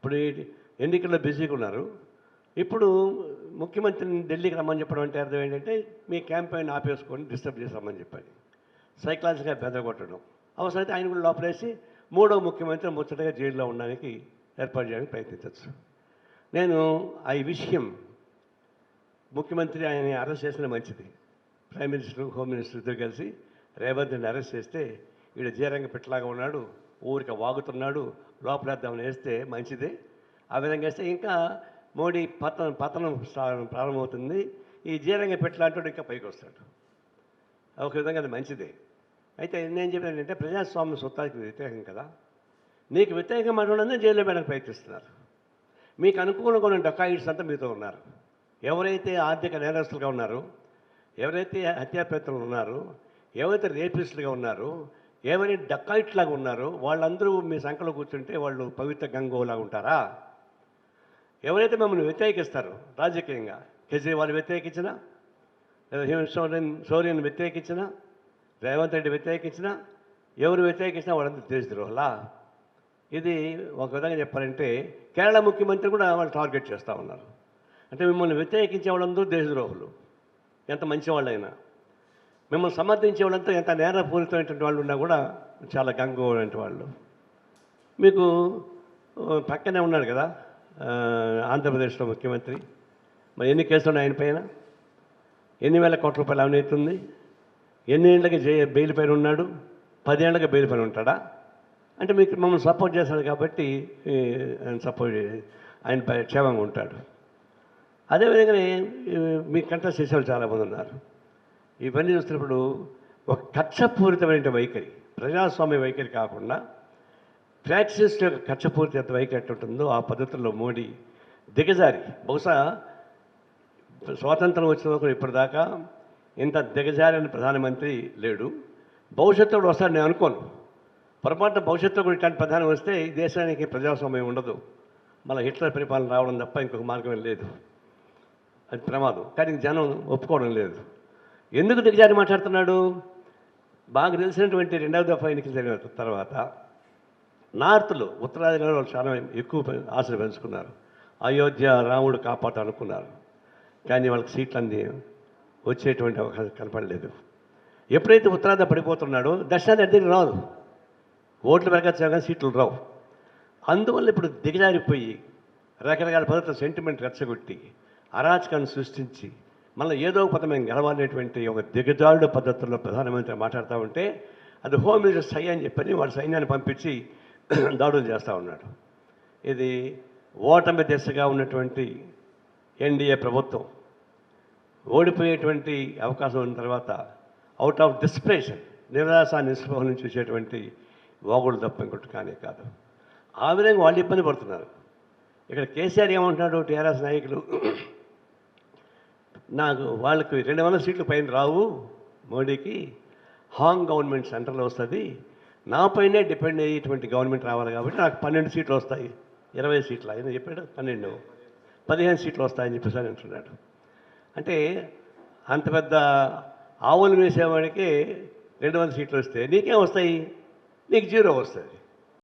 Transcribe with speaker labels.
Speaker 1: ఇప్పుడు ఎన్నికల్లో బిజీగా ఉన్నారు. ఇప్పుడు ముఖ్యమంత్రిని ఢిల్లీకి రమ్మని చెప్పడం అంటే అర్థం ఏంటంటే మీ క్యాంపెయిన్ ఆపేసుకొని డిస్టర్బ్ చేసి చెప్పాలి. సైకలాజికల్గా బెదరగొట్టడం. అవసరమైతే ఆయన కూడా లోపలేసి మూడో ముఖ్యమంత్రి ముచ్చటగా జైల్లో ఉండడానికి ఏర్పాటు చేయడానికి ప్రయత్నించవచ్చు. నేను ఆ విషయం ముఖ్యమంత్రి ఆయన అరెస్ట్ చేసిన మంచిది. ప్రైమ్ మినిస్టర్ హోమ్ మినిస్టర్ ఇద్దరు కలిసి రేవంత్ని అరెస్ట్ చేస్తే ఈడ జీరంగ పెట్టలాగా ఉన్నాడు. ఊరికి వాగుతున్నాడు లోపలేద్దామని వేస్తే మంచిదే. ఆ విధంగా వేస్తే ఇంకా మోడీ పతనం పతనం ప్రారంభమవుతుంది. ఈ జీరంగ పెట్టలాంటి ఇంకా పైకి వస్తాడు. ఒక విధంగా అది మంచిదే. అయితే నేను చెప్పాను ఏంటంటే ప్రజాస్వామ్య సొత్తానికి వ్యతిరేకం కదా. నీకు వ్యతిరేకం మాట్లాడడం జైల్లో పెట్టడానికి ప్రయత్నిస్తున్నారు. మీకు అనుకూలంగా ఉన్న డొకాయిడ్స్ అంతా మీతో ఉన్నారు. ఎవరైతే ఆర్థిక నేరస్తులుగా ఉన్నారో ఎవరైతే హత్యాపేతలు ఉన్నారో ఎవరైతే రేపిస్టులుగా ఉన్నారో ఎవరైతే డక్కాయిట్లాగా లాగా ఉన్నారో? వాళ్ళందరూ మీ సంఖలో కూర్చుంటే వాళ్ళు పవిత్ర గంగోలాగా ఉంటారా? ఎవరైతే మమ్మల్ని వ్యతిరేకిస్తారు రాజకీయంగా కేజ్రీవాల్ వ్యతిరేకించినా లేదా హేమంత్ సోరెన్ సోరెన్ వ్యతిరేకించినా రేవంత్ రెడ్డి వ్యతిరేకించినా ఎవరు వ్యతిరేకించినా వాళ్ళందరూ దేశద్రోహలా? ఇది ఒక విధంగా చెప్పాలంటే కేరళ ముఖ్యమంత్రి కూడా వాళ్ళు టార్గెట్ చేస్తూ ఉన్నారు. అంటే మిమ్మల్ని వ్యతిరేకించే వాళ్ళందరూ దేశద్రోహులు. ఎంత మంచివాళ్ళైనా. మిమ్మల్ని సమర్థించే వాళ్ళంతా ఎంత నేరపూరితమైనటువంటి వాళ్ళు ఉన్నా కూడా చాలా గంగోటువంటి వాళ్ళు. మీకు పక్కనే ఉన్నాడు కదా ఆంధ్రప్రదేశ్లో ముఖ్యమంత్రి. మరి ఎన్ని కేసులు ఉన్నాయి ఆయన పైన? ఎన్ని వేల కోట్ల రూపాయలు అవినీతి ఉంది? ఎన్ని ఏళ్ళకి జై బెయిల్ పైన ఉన్నాడు? పదేళ్ళకి బెయిల్ పైన ఉంటాడా? అంటే మీకు మమ్మల్ని సపోర్ట్ చేస్తాడు కాబట్టి ఆయన సపోర్ట్ ఆయన పై క్షేమంగా ఉంటాడు. అదేవిధంగానే ఈ, మీ కంటెస్ట్ చేసేవాళ్ళు చాలామంది ఉన్నారు. ఇవన్నీ చూస్తున్నప్పుడు ఒక కక్షపూరితమైన వైఖరి ప్రజాస్వామ్య వైఖరి కాకుండా ప్రాక్టీస్ యొక్క కక్షపూరిత వైఖరి ఎట్టుంటుందో ఆ పద్ధతుల్లో మోడీ దిగజారి. బహుశా స్వాతంత్రం వచ్చిన వరకు ఇప్పటిదాకా ఇంత దిగజారిన ప్రధానమంత్రి లేడు. భవిష్యత్తు కూడా వస్తాడు నేను అనుకోను. పొరపాటున భవిష్యత్తులో కూడా ఇట్లాంటి ప్రధానం వస్తే ఈ దేశానికి ప్రజాస్వామ్యం ఉండదు. మళ్ళీ హిట్లర్ పరిపాలన రావడం తప్ప ఇంకొక మార్గం లేదు. అది ప్రమాదం. కానీ జనం ఒప్పుకోవడం లేదు. ఎందుకు దిగజారి మాట్లాడుతున్నాడు? బాగా తెలిసినటువంటి రెండవ దఫా ఎన్నికలు జరిగిన తర్వాత నార్త్లో ఉత్తరాదిలో వాళ్ళు చాలా ఎక్కువ ఆశలు పెంచుకున్నారు. అయోధ్య రాముడు కాపాడాలనుకున్నారు. కానీ వాళ్ళకి సీట్లు అన్నీ వచ్చేటువంటి అవకాశం కనపడలేదు. ఎప్పుడైతే ఉత్తరాది పడిపోతున్నాడో దక్షిణాది అద్దెకి రాదు. ఓట్లు పెరగచ్చు కానీ సీట్లు రావు. అందువల్ల ఇప్పుడు దిగజారిపోయి రకరకాల పద్ధతులు సెంటిమెంట్ రెచ్చగొట్టి అరాచకాన్ని సృష్టించి మళ్ళీ ఏదో ఒక పదం గెలవాలనేటువంటి ఒక దిగజారుడు పద్ధతుల్లో ప్రధానమంత్రి మాట్లాడుతూ ఉంటే అది హోమ్ మినిస్టర్ సై అని చెప్పని వాడు సైన్యాన్ని పంపించి దాడులు చేస్తూ ఉన్నాడు. ఇది ఓటమి దిశగా ఉన్నటువంటి ఎన్డీఏ ప్రభుత్వం ఓడిపోయేటువంటి అవకాశం ఉన్న తర్వాత అవుట్ ఆఫ్ డిస్ప్రెషన్ నిరాశ నిస్పృహ నుంచి చూసేటువంటి వాగుడు తప్ప ఇంకోటి కానే కాదు. ఆ విధంగా వాళ్ళు ఇబ్బంది పడుతున్నారు. ఇక్కడ కేసీఆర్ ఏమంటున్నాడు టీఆర్ఎస్ నాయకులు నాకు వాళ్ళకి రెండు వందల సీట్లు పైన రావు మోడీకి. హాంగ్ గవర్నమెంట్ సెంటర్లో వస్తుంది. నా పైనే డిపెండ్ అయ్యేటువంటి గవర్నమెంట్ రావాలి కాబట్టి నాకు పన్నెండు సీట్లు వస్తాయి. ఇరవై సీట్లు ఆయన చెప్పాడు పన్నెండు. పదిహేను సీట్లు వస్తాయని చెప్పేసి అని అంటున్నాడు. అంటే అంత పెద్ద ఆవులు వేసేవాడికి రెండు వందల సీట్లు వస్తాయి నీకేం వస్తాయి? నీకు జీరో వస్తుంది.